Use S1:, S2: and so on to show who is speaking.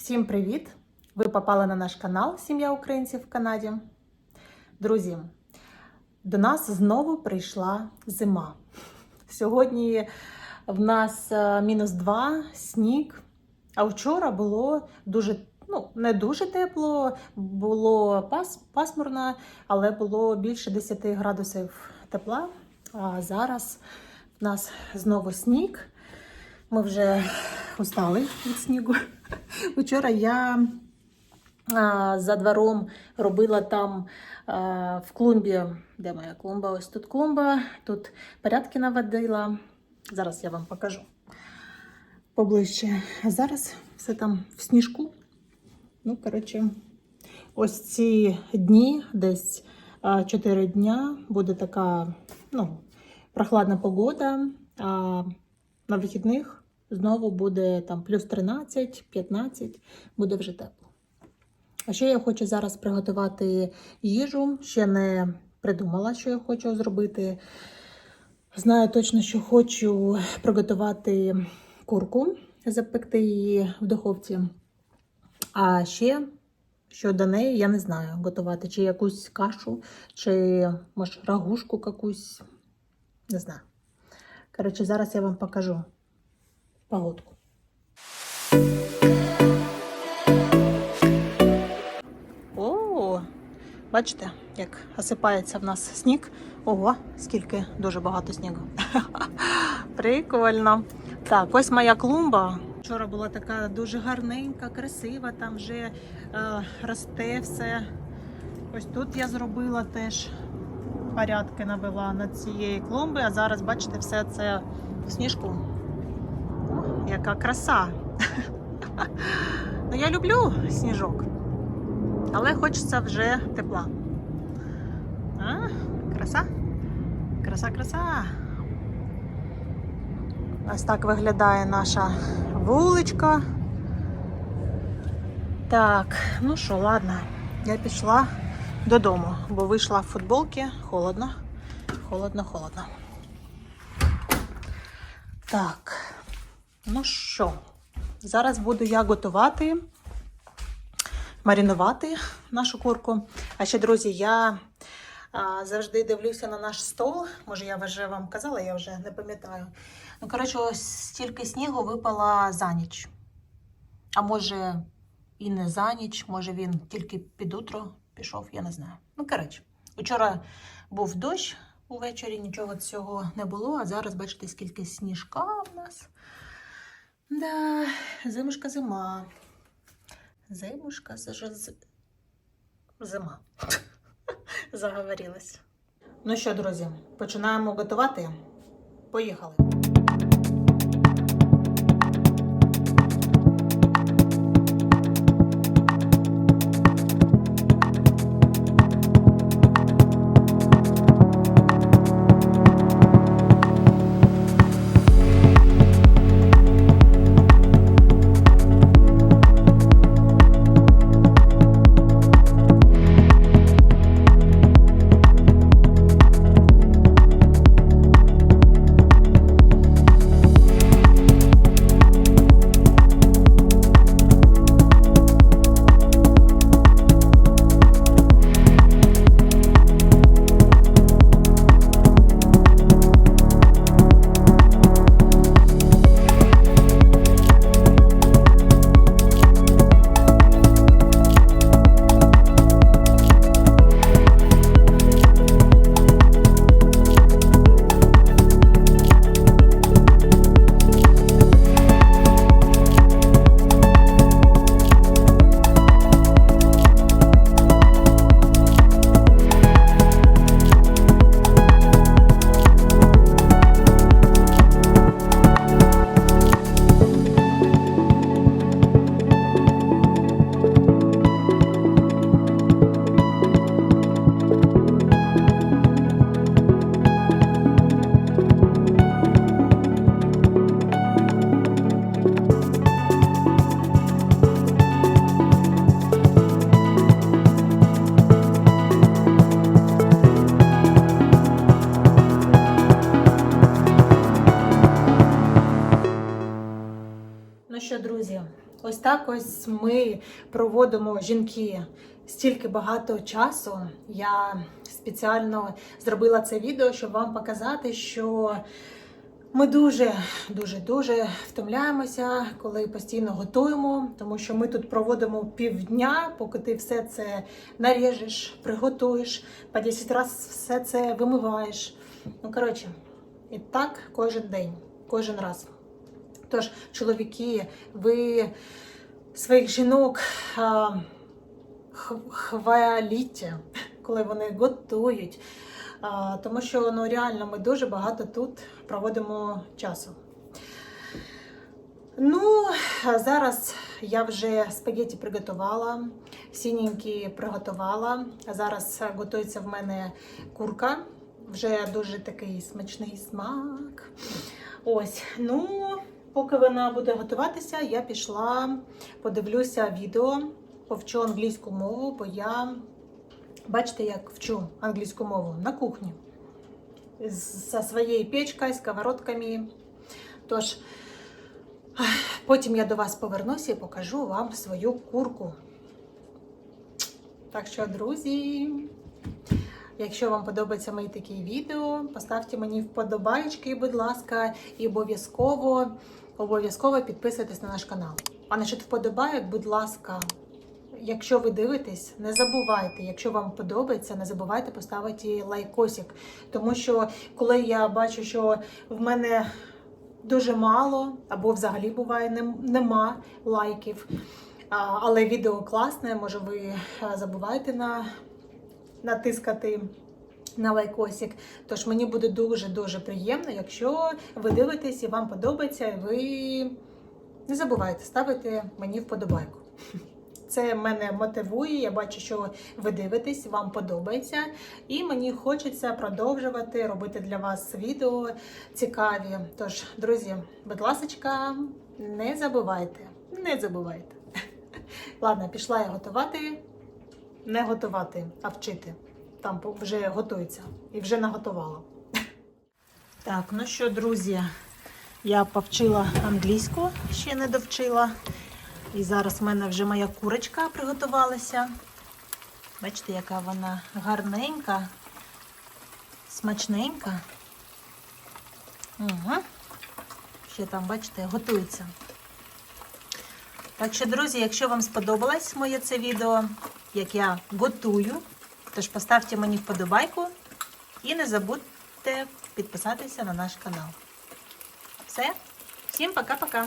S1: Всім привіт! Ви попали на наш канал Сім'я українців в Канаді. Друзі, до нас знову прийшла зима. Сьогодні в нас е, мінус 2, сніг, а вчора було дуже, ну, не дуже тепло, було пас, пасмурно, але було більше 10 градусів тепла. А зараз в нас знову сніг. Ми вже устали від снігу. Вчора я за двором робила там в клумбі, де моя клумба? Ось тут клумба, тут порядки наводила. Зараз я вам покажу поближче. А зараз все там в сніжку. Ну, коротше, ось ці дні, десь 4 дня, буде така ну, прохладна погода. А на вихідних знову буде там плюс 13, 15, буде вже тепло. А ще я хочу зараз приготувати їжу. Ще не придумала, що я хочу зробити. Знаю точно, що хочу приготувати курку, запекти її в духовці. А ще щодо неї я не знаю готувати чи якусь кашу, чи може рагушку якусь. Не знаю. Коротше, зараз я вам покажу погодку. О, бачите, як осипається в нас сніг. Ого, скільки дуже багато снігу. Прикольно. Так, ось моя клумба. Вчора була така дуже гарненька, красива, там вже е, росте все. Ось тут я зробила теж порядки навела над цією клумби, а зараз, бачите, все це в сніжку. Яка краса. ну, я люблю сніжок, але хочеться вже тепла. А, краса? Краса, краса. Ось так виглядає наша вуличка. Так, ну що, ладно, я пішла додому, бо вийшла в футболці, холодно, холодно, холодно. Так. Ну що, зараз буду я готувати, маринувати нашу курку. А ще, друзі, я завжди дивлюся на наш стол. Може, я вже вам казала, я вже не пам'ятаю. Ну, коротше, ось стільки снігу випала за ніч. А може, і не за ніч, може він тільки під утро пішов, я не знаю. Ну, коротше, вчора був дощ увечері, нічого цього не було, а зараз бачите, скільки сніжка в нас. Да, зимушка зима. Зимушка з- зима. Заговорилась. Ну що, друзі, починаємо готувати. Поїхали. Так ось ми проводимо жінки стільки багато часу. Я спеціально зробила це відео, щоб вам показати, що ми дуже, дуже, дуже втомляємося, коли постійно готуємо, тому що ми тут проводимо півдня, поки ти все це наріжеш, приготуєш, по 10 разів все це вимиваєш. Ну, коротше, і так кожен день, кожен раз. Тож, чоловіки, ви своїх жінок хваліть, коли вони готують. Тому що ну, реально ми дуже багато тут проводимо часу. Ну, зараз я вже спагетті приготувала, сіненькі приготувала. Зараз готується в мене курка. Вже дуже такий смачний смак. Ось, ну, поки вона буде готуватися, я пішла, подивлюся відео, повчу англійську мову, бо я, бачите, як вчу англійську мову на кухні. Зі своєю печкою, сковородками. Тож, потім я до вас повернуся і покажу вам свою курку. Так що, друзі, Якщо вам подобаються мої такі відео, поставте мені вподобайки, будь ласка, і обов'язково обов'язково підписуйтесь на наш канал. А насчет вподобайок, будь ласка, якщо ви дивитесь, не забувайте, якщо вам подобається, не забувайте поставити лайкосик. Тому що коли я бачу, що в мене дуже мало, або взагалі буває нема лайків, але відео класне, може ви забуваєте на натискати на лайкосик. Тож мені буде дуже-дуже приємно, якщо ви дивитесь і вам подобається, і ви не забувайте ставити мені вподобайку. Це мене мотивує. Я бачу, що ви дивитесь, вам подобається, і мені хочеться продовжувати робити для вас відео цікаві. Тож, друзі, будь ласка, не забувайте, не забувайте. Ладно, пішла я готувати не готувати, а вчити. Там вже готується і вже наготувала. Так, ну що, друзі, я повчила англійську, ще не довчила. І зараз в мене вже моя курочка приготувалася. Бачите, яка вона гарненька, смачненька. Угу. Ще там, бачите, готується. Так що, друзі, якщо вам сподобалось моє це відео, як я готую, тож поставте мені вподобайку і не забудьте підписатися на наш канал. Все, всім пока-пока!